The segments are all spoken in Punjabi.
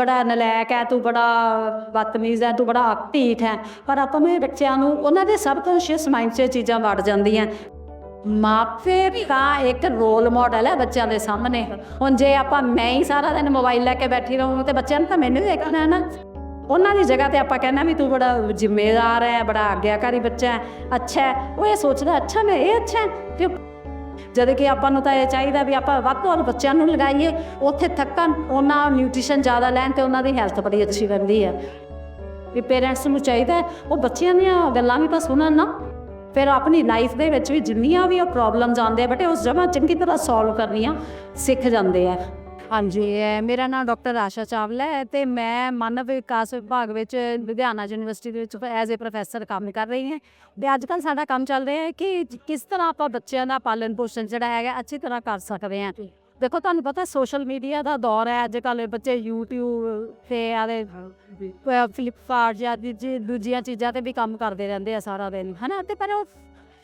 ਬੜਾ ਨਲਾਇਕ ਹੈ, ਤੂੰ ਬੜਾ ਬਦਤਮੀਜ਼ ਹੈ, ਤੂੰ ਬੜਾ ਢੀਠ ਹੈ। ਪਰ ਆਪਾਂ ਨੂੰ ਬੱਚਿਆਂ ਨੂੰ ਉਹਨਾਂ ਦੇ ਸਬਕੌਂਸ਼ੀਅਸ ਮਾਈਂਡ 'ਚ ਚੀਜ਼ਾਂ ਵੜ ਜਾਂਦੀਆਂ। ਮਾਪੇ ਤਾਂ ਇੱਕ ਰੋਲ ਮਾਡਲ ਹੈ ਬੱਚਿਆਂ ਦੇ ਸਾਹਮਣੇ। ਹੁਣ ਜੇ ਆਪਾਂ ਮੈਂ ਹੀ ਸਾਰਾ ਦਿਨ ਮੋਬਾਈਲ ਲੈ ਕੇ ਬੈਠੀ ਰਹੂੰ ਤੇ ਬੱਚਿਆਂ ਨੇ ਤਾਂ ਮੈਨੂੰ ਦੇਖਣਾ ਹੈ ਨਾ। ਉਹਨਾਂ ਦੀ ਜਗ੍ਹਾ ਤੇ ਆਪਾਂ ਕਹਿੰਦਾ ਵੀ ਤੂੰ ਬੜਾ ਜਿੰਮੇਦਾਰ ਹੈ, ਬੜਾ ਆਗਿਆਕਾਰੀ ਬੱਚਾ ਹੈ, ਅੱਛਾ ਉਹ ਇਹ ਸੋਚਦਾ, ਅੱਛਾ ਮੈਂ ਇਹ ਅੱਛਾ ਤੇ ਜਦ ਕਿ ਆਪਾਂ ਨੂੰ ਤਾਂ ਇਹ ਚਾਹੀਦਾ ਵੀ ਆਪਾਂ ਵੱਧ ਤੋਂ ਵੱਧ ਬੱਚਿਆਂ ਨੂੰ ਲਗਾਈਏ, ਉੱਥੇ ਥੱਕਣ, ਉਹਨਾਂ ਨਿਊਟ੍ਰੀਸ਼ਨ ਜ਼ਿਆਦਾ ਲੈਣ ਤੇ ਉਹਨਾਂ ਦੀ ਹੈਲਥ ਬੜੀ ਅੱਛੀ ਰਹਿੰਦੀ ਹੈ। ਵੀ ਪੇਰੈਂਟਸ ਨੂੰ ਚਾਹੀਦਾ ਉਹ ਬੱਚਿਆਂ ਦੀਆਂ ਗੱਲਾਂ ਵੀ ਤਾਂ ਸੁਣਨ ਨਾ। ਫਿਰ ਆਪਣੀ ਲਾਈਫ ਦੇ ਵਿੱਚ ਵੀ ਜਿੰਨੀਆਂ ਵੀ ਉਹ ਪ੍ਰੋਬਲਮਸ ਆਉਂਦੇ ਆ, ਬਟ ਉਸ ਜਗ੍ਹਾ ਚੰਗੀ ਤਰ੍ਹਾਂ ਸੋਲਵ ਕਰਨੀਆਂ ਸਿੱਖ ਜਾਂਦੇ ਆ। ਹਾਂਜੀ ਮੇਰਾ ਨਾਮ ਡਾਕਟਰ ਆਸ਼ਾ ਚਾਵਲਾ ਹੈ ਤੇ ਮੈਂ ਮਾਨਵ ਵਿਕਾਸ ਵਿਭਾਗ ਵਿੱਚ ਲੁਧਿਆਣਾ ਯੂਨੀਵਰਸਿਟੀ ਦੇ ਵਿੱਚ ਐਜ਼ ਅ ਪ੍ਰੋਫੈਸਰ ਕੰਮ ਕਰ ਰਹੀ ਹਾਂ ਤੇ ਅੱਜ ਕੱਲ ਸਾਡਾ ਕੰਮ ਚੱਲ ਰਿਹਾ ਹੈ ਕਿ ਕਿਸ ਤਰ੍ਹਾਂ ਆਪਾਂ ਬੱਚਿਆਂ ਦਾ ਪਾਲਣ ਪੋਸ਼ਣ ਜਿਹੜਾ ਹੈਗਾ ਅੱਛੀ ਤਰ੍ਹਾਂ ਕਰ ਸਕਦੇ ਹਾਂ। ਦੇਖੋ ਤੁਹਾਨੂੰ ਪਤਾ ਸੋਸ਼ਲ ਮੀਡੀਆ ਦਾ ਦੌਰ ਹੈ ਅੱਜ ਕੱਲ ਬੱਚੇ YouTube ਤੇ ਆਦੇ ਫਲਿੱਪਕਾਰਟ ਜਾਂ ਦੂਜੀ- ਦੂਜੀਆਂ ਚੀਜ਼ਾਂ ਤੇ ਵੀ ਕੰਮ ਕਰਦੇ ਰਹਿੰਦੇ ਆ ਸਾਰਾ ਦਿਨ ਹਨਾ? ਤੇ ਪਰ ਉਹ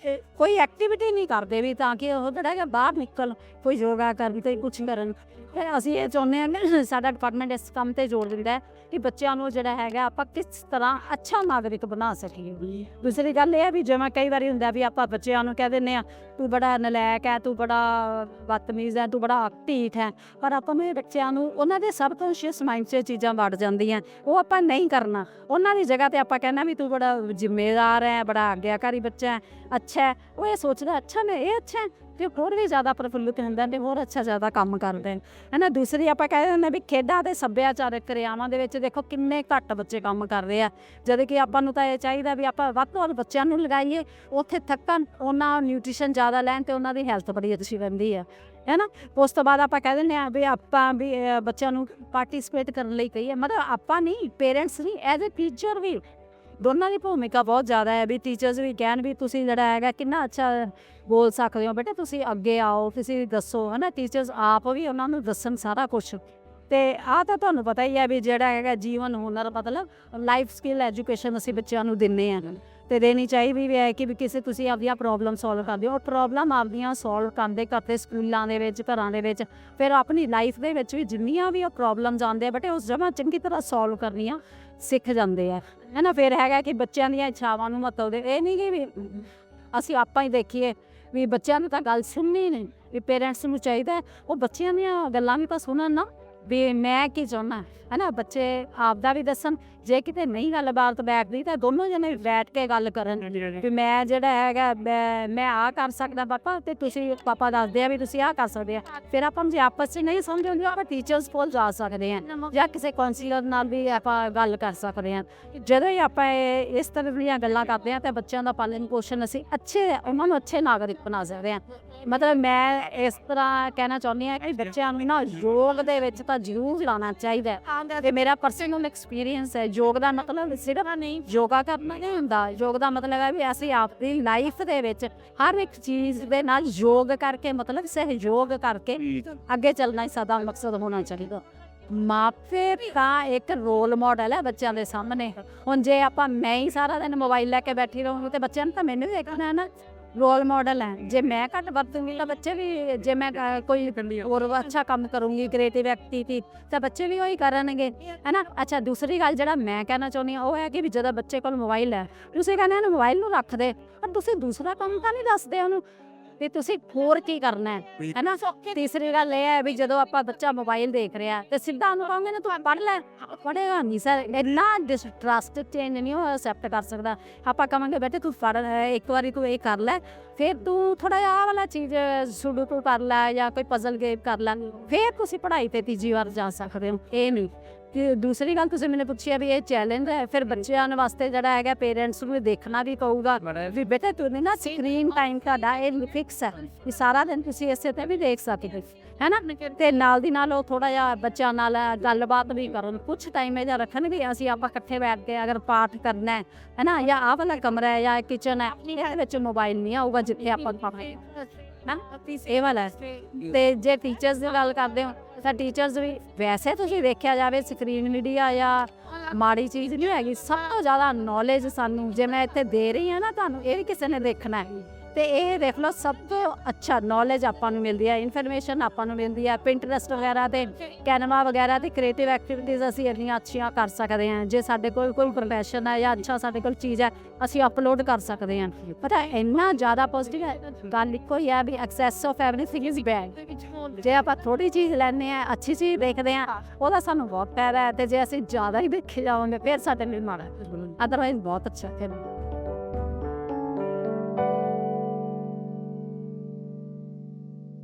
ਇਹ ਕੋਈ ਐਕਟੀਵਿਟੀ ਨਹੀਂ ਕਰਦੇ ਵੀ ਤਾਂ ਕਿ ਉਹ ਜਿਹੜਾ ਹੈਗਾ ਬਾਹਰ ਨਿਕਲ, ਕੋਈ ਯੋਗਾ ਕਰਨ ਤੇ ਕੁਝ ਕਰਨ। ਤੇ ਅਸੀਂ ਇਹ ਚਾਹੁੰਦੇ ਹਾਂ ਕਿ ਸਾਡਾ ਡਿਪਾਰਟਮੈਂਟ ਇਸ ਕੰਮ ਤੇ ਜ਼ੋਰ ਦਿੰਦਾ ਹੈ ਕਿ ਬੱਚਿਆਂ ਨੂੰ ਜਿਹੜਾ ਹੈਗਾ ਆਪਾਂ ਕਿਸ ਤਰ੍ਹਾਂ ਅੱਛਾ ਨਾਗਰਿਕ ਬਣਾ ਸਕੀਏ। ਦੂਸਰੀ ਗੱਲ ਇਹ ਹੈ ਵੀ ਜਿਵੇਂ ਕਈ ਵਾਰੀ ਹੁੰਦਾ ਵੀ ਆਪਾਂ ਬੱਚਿਆਂ ਨੂੰ ਕਹਿ ਦਿੰਦੇ ਆ ਤੂੰ ਬੜਾ ਨਲਾਇਕ ਹੈ, ਤੂੰ ਬੜਾ ਬਦਤਮੀਜ਼ ਹੈ, ਤੂੰ ਬੜਾ ਢੀਠ ਹੈ। ਪਰ ਆਪਾਂ ਨੂੰ ਬੱਚਿਆਂ ਨੂੰ ਉਹਨਾਂ ਦੇ ਸਬਕੌਂਸ਼ੀਅਸ ਮਾਈਂਡ 'ਚ ਚੀਜ਼ਾਂ ਵੜ ਜਾਂਦੀਆਂ। ਉਹ ਆਪਾਂ ਨਹੀਂ ਕਰਨਾ। ਉਹਨਾਂ ਦੀ ਜਗ੍ਹਾ ਤੇ ਆਪਾਂ ਕਹਿੰਦਾ ਵੀ ਤੂੰ ਬੜਾ ਜ਼ਿੰਮੇਦਾਰ ਹੈ, ਬੜਾ ਆਗਿਆਕਾਰੀ ਬੱਚਾ ਹੈ। ਅੱਛਾ ਹੈ, ਉਹ ਇਹ ਸੋਚਦਾ, ਅੱਛਾ ਮੈਂ ਇਹ ਅੱਛਾ ਹੈ ਤੇ ਹੋਰ ਵੀ ਜ਼ਿਆਦਾ ਪ੍ਰਫੁੱਲਿਤ ਹੁੰਦਾ ਤੇ ਹੋਰ ਅੱਛਾ ਜ਼ਿਆਦਾ ਕੰਮ ਕਰਦੇ ਨੇ। ਹੈਨਾ, ਦੂਸਰੀ ਆਪਾਂ ਕਹਿੰਦੇ ਹੁੰਦੇ ਵੀ ਖੇਡਾਂ ਤੇ ਸੱਭਿਆਚਾਰਕ ਕਿਰਿਆਵਾਂ ਦੇ ਵਿੱਚ ਦੇਖੋ ਕਿੰਨੇ ਘੱਟ ਬੱਚੇ ਕੰਮ ਕਰ ਰਹੇ ਆ। ਜਦ ਕਿ ਆਪਾਂ ਨੂੰ ਤਾਂ ਇਹ ਚਾਹੀਦਾ ਵੀ ਆਪਾਂ ਵੱਧ ਤੋਂ ਵੱਧ ਬੱਚਿਆਂ ਨੂੰ ਲਗਾਈਏ, ਉੱਥੇ ਥੱਕਣ, ਉਹਨਾਂ ਨਿਊਟ੍ਰੀਸ਼ਨ ਜ਼ਿਆਦਾ ਲੈਣ ਤੇ ਉਹਨਾਂ ਦੀ ਹੈਲਥ ਬੜੀ ਅੱਛੀ ਰਹਿੰਦੀ ਹੈ ਹੈਨਾ, ਉਸ ਤੋਂ ਬਾਅਦ ਆਪਾਂ ਕਹਿ ਦਿੰਦੇ ਆ ਵੀ ਆਪਾਂ ਵੀ ਬੱਚਿਆਂ ਨੂੰ ਪਾਰਟਿਸਿਪੇਟ ਕਰਨ ਲਈ ਕਹੀਏ। ਮਤਲਬ ਆਪਾਂ ਨਹੀਂ ਪੇਰੈਂਟਸ ਨਹੀਂ ਐਜ਼ ਅ ਟੀਚਰ ਵੀ ਦੋਨਾਂ ਦੀ ਭੂਮਿਕਾ ਬਹੁਤ ਜ਼ਿਆਦਾ ਹੈ, ਵੀ ਟੀਚਰਸ ਵੀ ਕਹਿਣ ਵੀ ਤੁਸੀਂ ਜਿਹੜਾ ਹੈਗਾ ਕਿੰਨਾ ਅੱਛਾ ਬੋਲ ਸਕਦੇ ਹੋ ਬੇਟਾ, ਤੁਸੀਂ ਅੱਗੇ ਆਓ, ਤੁਸੀਂ ਦੱਸੋ, ਹਨਾ ਟੀਚਰਸ ਆਪ ਵੀ ਉਹਨਾਂ ਨੂੰ ਦੱਸਣ ਸਾਰਾ ਕੁਝ ਤੇ ਆ ਤਾਂ ਤੁਹਾਨੂੰ ਪਤਾ ਹੀ ਹੈ ਵੀ ਜਿਹੜਾ ਹੈਗਾ ਜੀਵਨ ਹੁਨਰ, ਮਤਲਬ ਲਾਈਫ ਸਕਿੱਲ ਐਜੂਕੇਸ਼ਨ ਅਸੀਂ ਬੱਚਿਆਂ ਨੂੰ ਦਿੰਨੇ ਆ। ਤੇ ਦੇਣੀ ਚਾਹੀਦੀ ਵੀ ਹੈ ਕਿ ਵੀ ਕਿਸੇ ਤੁਸੀਂ ਆਪਦੀਆਂ ਪ੍ਰੋਬਲਮ ਸੋਲਵ ਕਰਦੇ ਹੋ, ਔਰ ਪ੍ਰੋਬਲਮ ਆਪਦੀਆਂ ਸੋਲਵ ਕਰਦੇ ਕਰਦੇ ਸਕੂਲਾਂ ਦੇ ਵਿੱਚ, ਘਰਾਂ ਦੇ ਵਿੱਚ, ਫਿਰ ਆਪਣੀ ਲਾਈਫ ਦੇ ਵਿੱਚ ਵੀ ਜਿੰਨੀਆਂ ਵੀ ਉਹ ਪ੍ਰੋਬਲਮਸ ਆਉਂਦੇ ਆ ਬੇਟੇ, ਉਸ ਜਗ੍ਹਾ ਚੰਗੀ ਤਰ੍ਹਾਂ ਸੋਲਵ ਕਰਨੀਆਂ। ਸਿੱਖ ਜਾਂਦੇ ਆ। ਹੈ ਨਾ ਫਿਰ ਹੈਗਾ ਕਿ ਬੱਚਿਆਂ ਦੀਆਂ ਇੱਛਾਵਾਂ ਨੂੰ ਮਤਲਬ ਦੇ, ਇਹ ਨਹੀਂ ਕਿ ਵੀ ਅਸੀਂ ਆਪਾਂ ਹੀ ਦੇਖੀਏ ਵੀ ਬੱਚਿਆਂ ਨੂੰ ਤਾਂ ਗੱਲ ਸੁਣਨੀ ਨਹੀਂ ਵੀ ਪੇਰੈਂਟਸ ਨੂੰ ਚਾਹੀਦਾ ਉਹ ਬੱਚਿਆਂ ਦੀਆਂ ਗੱਲਾਂ ਵੀ ਤਾਂ ਸੁਣਨ ਨਾ, ਵੀ ਮੈਂ ਕੀ ਚਾਹੁੰਦਾ? ਹੈ ਨਾ ਬੱਚੇ ਆਪ ਦਾ ਵੀ ਦੱਸਣ ਜੇ ਕਿਤੇ ਨਹੀਂ ਗੱਲਬਾਤ ਬੈਠਦੀ ਤਾਂ ਦੋਨੋਂ ਜਣੇ ਬੈਠ ਕੇ ਗੱਲ ਕਰਨ ਵੀ ਮੈਂ ਜਿਹੜਾ ਹੈਗਾ ਮੈਂ- ਮੈਂ ਆ ਕਰ ਸਕਦਾ ਪਾਪਾ ਤੇ ਤੁਸੀਂ ਪਾਪਾ ਦੱਸਦੇ ਆ ਵੀ ਤੁਸੀਂ ਆ ਕਰ ਸਕਦੇ ਆ। ਫਿਰ ਆਪਾਂ ਜੇ ਆਪਸ 'ਚ ਨਹੀਂ ਸਮਝ ਆਉਂਦੀ ਆਪਾਂ ਟੀਚਰਸ ਕੋਲ ਜਾ ਸਕਦੇ ਆ ਜਾਂ ਕਿਸੇ ਕਾਉਂਸਲਰ ਨਾਲ ਵੀ ਆਪਾਂ ਗੱਲ ਕਰ ਸਕਦੇ ਆ। ਜਦੋਂ ਹੀ ਆਪਾਂ ਇਸ ਤਰ੍ਹਾਂ ਦੀਆਂ ਗੱਲਾਂ ਕਰਦੇ ਆ ਤਾਂ ਬੱਚਿਆਂ ਦਾ ਪਾਲਣ ਪੋਸ਼ਣ ਅਸੀਂ ਅੱਛੇ ਉਹਨਾਂ ਨੂੰ ਅੱਛੇ ਨਾਗਰਿਕ ਬਣਾ ਸਕਦੇ ਆ। ਮਤਲਬ ਮੈਂ ਇਸ ਤਰ੍ਹਾਂ ਕਹਿਣਾ ਚਾਹੁੰਦੀ ਆ ਕਿ ਬੱਚਿਆਂ ਨੂੰ ਨਾ ਯੋਗ ਦੇ ਵਿੱਚ ਤਾਂ ਜ਼ਰੂਰ ਲਾਣਾ ਚਾਹੀਦਾ ਹੈ। ਇਹ ਮੇਰਾ ਪਰਸਨਲ ਐਕਸਪੀਰੀਅੰਸ ਹੈ। ਯੋਗ ਦਾ ਮਤਲਬ ਸਿਰਫ ਨਹੀਂ ਯੋਗਾ ਕਰਨਾ ਨਹੀਂ ਹੁੰਦਾ। ਯੋਗ ਦਾ ਮਤਲਬ ਹੈ ਵੀ ਅਸੀਂ ਆਪਣੀ ਲਾਈਫ ਦੇ ਵਿੱਚ ਹਰ ਇੱਕ ਚੀਜ਼ ਦੇ ਨਾਲ ਯੋਗ ਕਰਕੇ ਮਤਲਬ ਸਹਿਯੋਗ ਕਰਕੇ ਅੱਗੇ ਚੱਲਣਾ ਹੀ ਸਾਡਾ ਮਕਸਦ ਹੋਣਾ ਚਾਹੀਦਾ। ਮਾਪੇ ਤਾਂ ਇੱਕ ਰੋਲ ਮਾਡਲ ਹੈ ਬੱਚਿਆਂ ਦੇ ਸਾਹਮਣੇ। ਹੁਣ ਜੇ ਆਪਾਂ ਮੈਂ ਹੀ ਸਾਰਾ ਦਿਨ ਮੋਬਾਈਲ ਲੈ ਕੇ ਬੈਠੀ ਰਹੂੰ ਤੇ ਬੱਚਿਆਂ ਨੇ ਤਾਂ ਮੈਨੂੰ ਹੀ ਦੇਖਣਾ ਹੈ ਨਾ। ਰੋਲ ਮਾਡਲ ਹੈ। ਜੇ ਮੈਂ ਘੱਟ ਵਰਤੂੰਗੀ ਤਾਂ ਬੱਚੇ ਵੀ ਜੇ ਮੈਂ ਅ, ਕੋਈ ਹੋਰ ਅੱਛਾ ਕੰਮ ਕਰੂੰਗੀ ਕ੍ਰੀਏਟਿਵ ਐਕਟੀਵਿਟੀ ਤਾਂ ਬੱਚੇ ਵੀ ਉਹੀ ਕਰਨਗੇ ਹੈਨਾ? ਅੱਛਾ ਦੂਸਰੀ ਗੱਲ ਜਿਹੜਾ ਮੈਂ ਕਹਿਣਾ ਚਾਹੁੰਦੀ ਹਾਂ ਉਹ ਹੈ ਕਿ ਵੀ ਜਦੋਂ ਬੱਚੇ ਕੋਲ ਮੋਬਾਈਲ ਹੈ ਤੁਸੀਂ ਕਹਿੰਦੇ ਇਹਨੂੰ ਮੋਬਾਈਲ ਨੂੰ ਰੱਖ ਦੇ ਪਰ ਤੁਸੀਂ ਦੂਸਰਾ ਕੰਮ ਤਾਂ ਨਹੀਂ ਦੱਸਦੇ ਉਹਨੂੰ। ਤੇ ਤੁਸੀਂ ਹੋਰ ਕੀ ਕਰਨਾ ਹੈ? ਹੈਨਾ? ਤੀਸਰੀ ਗੱਲ ਇਹ ਹੈ ਵੀ ਜਦੋਂ ਆਪਾਂ ਬੱਚਾ ਮੋਬਾਈਲ ਦੇਖ ਰਿਹਾ ਤੇ ਸਿੱਧਾ ਉਹਨੂੰ ਕਹਾਂਗੇ ਨਾ ਤੂੰ ਪੜ੍ਹ ਲੈ। ਪੜ੍ਹੇਗਾ ਨਹੀਂ ਸਰ ਇੰਨਾ ਡਿਸਟਰਸਟ ਚੇਂਜ ਨਹੀਂ ਉਹ ਐਕਸੈਪਟ ਕਰ ਸਕਦਾ। ਆਪਾਂ ਕਹਾਂਗੇ ਬੇਟੇ ਤੂੰ ਪੜ੍ਹ ਲੈ, ਇੱਕ ਵਾਰੀ ਤੂੰ ਇਹ ਕਰ ਲੈ ਫਿਰ ਤੂੰ ਥੋੜਾ ਜਿਹਾ ਆਹ ਵਾਲਾ ਚੀਜ਼ ਸੁਡੂਕੂ ਕਰ ਲੈ ਜਾਂ ਕੋਈ ਪਜ਼ਲ ਗੇਮ ਕਰ ਲੈ। ਫਿਰ ਤੁਸੀਂ ਪੜ੍ਹਾਈ ਤੇ ਤੀਜੀ ਵਾਰ ਜਾ ਸਕਦੇ ਹੋ। ਇਹ ਨਹੀਂ ਤੇ ਦੂਸਰੀ ਗੱਲ ਤੁਸੀਂ ਮੈਨੂੰ ਪੁੱਛਿਆ ਵੀ ਇਹ ਚੈਲੰਜ ਹੈ ਫਿਰ ਬੱਚਿਆਂ ਨੂੰ ਵਾਸਤੇ ਜਿਹੜਾ ਹੈਗਾ ਪੇਰੈਂਟਸ ਨੂੰ ਦੇਖਣਾ ਵੀ ਪਊਗਾ। ਵੀ ਬੇਟਾ ਤੂੰ ਨਾ ਸਕਰੀਨ ਟਾਈਮ ਤੁਹਾਡਾ ਇਹ ਫਿਕਸ ਹੈ। ਵੀ ਸਾਰਾ ਦਿਨ ਤੁਸੀਂ ਇਸੇ ਤੇ ਵੀ ਦੇਖ ਸਕਦੇ ਹੈ ਨਾ? ਤੇ ਨਾਲ ਦੀ ਨਾਲ ਉਹ ਥੋੜਾ ਜਿਹਾ ਬੱਚਿਆਂ ਨਾਲ ਗੱਲਬਾਤ ਵੀ ਕਰਨ। ਕੁਝ ਟਾਈਮ ਇਹ ਜਿਹਾ ਰੱਖਣ ਵੀ ਅਸੀਂ ਆਪਾਂ ਇਕੱਠੇ ਬੈਠ ਕੇ ਅਗਰ ਪਾਠ ਕਰਨਾ ਹੈ ਨਾ? ਜਾਂ ਆਹ ਵਾਲਾ ਕਮਰਾ ਹੈ ਜਾਂ ਕਿਚਨ ਹੈ ਇਹਦੇ ਵਿੱਚ ਮੋਬਾਈਲ ਨਹੀਂ ਆਊਗਾ ਜਿੱਥੇ ਆਪਾਂ ਪਾਵਾਂਗੇ। ਨਾ ਇਹ ਵਾਲਾ। ਤੇ ਜੇ ਟੀਚਰਸ ਦੀ ਗੱਲ ਕਰਦੇ ਹੋ ਤਾਂ ਟੀਚਰਸ ਵੀ, ਵੈਸੇ ਤੁਸੀਂ ਦੇਖਿਆ ਜਾਵੇ ਸਕਰੀਨ ਮੀਡੀਆ ਜਾਂ ਮਾੜੀ ਚੀਜ਼ ਨਹੀਂ ਹੈਗੀ, ਸਭ ਤੋਂ ਜ਼ਿਆਦਾ ਨੌਲੇਜ ਸਾਨੂੰ, ਜੇ ਮੈਂ ਇੱਥੇ ਦੇ ਰਹੀ ਹਾਂ ਨਾ ਤੁਹਾਨੂੰ, ਇਹ ਵੀ ਕਿਸੇ ਨੇ ਦੇਖਣਾ ਹੈ। ਤੇ ਇਹ ਦੇਖ ਲਓ ਸਭ ਤੋਂ ਅੱਛਾ ਨੌਲੇਜ ਆਪਾਂ ਨੂੰ ਮਿਲਦੀ ਹੈ ਇਨਫੋਰਮੇਸ਼ਨ ਆਪਾਂ ਨੂੰ ਮਿਲਦੀ ਹੈ ਪਿੰਟਰਸਟ ਵਗੈਰਾ ਤੇ ਕੈਨਵਾ ਵਗੈਰਾ ਤੇ ਕ੍ਰੀਏਟਿਵ ਐਕਟੀਵਿਟੀਜ਼ ਅਸੀਂ ਇੰਨੀਆਂ ਅੱਛੀਆਂ ਕਰ ਸਕਦੇ ਹਾਂ। ਜੇ ਸਾਡੇ ਕੋਲ ਕੋਈ ਪ੍ਰੋਫੈਸ਼ਨ ਹੈ ਜਾਂ ਅੱਛਾ ਸਾਡੇ ਕੋਲ ਚੀਜ਼ ਹੈ ਅਸੀਂ ਅਪਲੋਡ ਕਰ ਸਕਦੇ ਹਾਂ। ਪਤਾ ਇੰਨਾ ਜ਼ਿਆਦਾ ਪੋਜ਼ਿਟਿਵ ਹੈ ਗੱਲ ਇੱਕੋ ਹੀ ਹੈ ਵੀ excess of everything is bad ਜੇ ਆਪਾਂ ਥੋੜੀ ਚੀਜ਼ ਲੈਂਦੇ ਆ ਅੱਛੀ ਚੀਜ਼ ਦੇਖਦੇ ਆ ਉਹਦਾ ਸਾਨੂੰ ਬਹੁਤ ਫਾਇਦਾ ਹੈ ਤੇ ਜੇ ਅਸੀਂ ਜ਼ਿਆਦਾ ਹੀ ਦੇਖੇ ਜਾਵਾਂਗੇ ਫਿਰ ਸਾਡੇ ਲਈ ਮਾੜਾ ਅਦਰਵਾਈਜ਼ ਬਹੁਤ ਅੱਛਾ ਹੈ।